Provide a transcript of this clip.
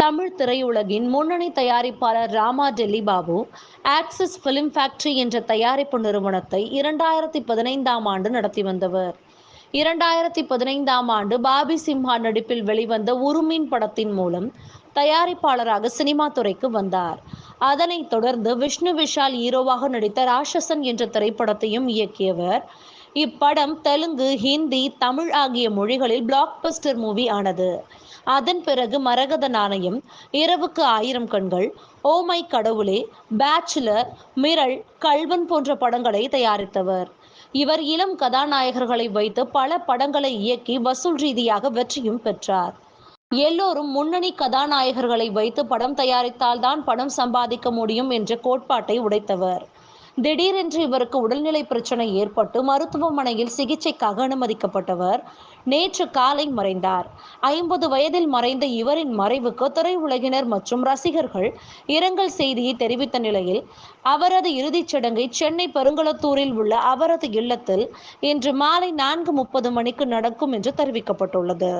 தமிழ் திரையுலகின் முன்னணி தயாரிப்பாளர் Rama Delhi Babu Axess film factory என்ற தயாரிப்பு நிறுவனத்தை இரண்டாயிரத்தி பதினைந்தாம் ஆண்டு நடத்தி வந்தவர். இரண்டாயிரத்தி பதினைந்தாம் ஆண்டு பாபி சிம்ஹா நடிப்பில் வெளிவந்த உருமீன் படத்தின் மூலம் தயாரிப்பாளராக சினிமா துறைக்கு வந்தார். அதனைத் தொடர்ந்து விஷ்ணு விஷால் ஹீரோவாக நடித்த ராட்சசன் என்ற திரைப்படத்தையும் இயக்கியவர். இப்படம் தெலுங்கு ஹிந்தி தமிழ் ஆகிய மொழிகளில் பிளாக்பஸ்டர் மூவி ஆனது. அதன் பிறகு மரகத நாணயம் இரவுக்கு ஆயிரம் கண்கள் ஓமை கடவுளே பேச்சுலர் மிரள் கல்வன் போன்ற படங்களை தயாரித்தவர். இவர் இளம் கதாநாயகர்களை வைத்து பல படங்களை இயக்கி வசூல் ரீதியாக வெற்றியும் பெற்றார். எல்லோரும் முன்னணி கதாநாயகர்களை வைத்து படம் தயாரித்தால்தான் படம் சம்பாதிக்க முடியும் என்ற கோட்பாட்டை உடைத்தவர். திடீரென்று இவருக்கு உடல்நிலை பிரச்சனை ஏற்பட்டு மருத்துவமனையில் சிகிச்சைக்காக அனுமதிக்கப்பட்டவர். நேற்று காலை மறைந்தார். ஐம்பது வயதில் மறைந்த இவரின் மறைவுக்கு திரையுலகினர் மற்றும் ரசிகர்கள் இரங்கல் செய்தியை தெரிவித்த நிலையில் அவரது இறுதிச் சடங்கை சென்னை பெருங்குளத்தூரில் உள்ள அவரது இல்லத்தில் இன்று மாலை நான்கு முப்பது மணிக்கு நடக்கும் என்று தெரிவிக்கப்பட்டுள்ளது.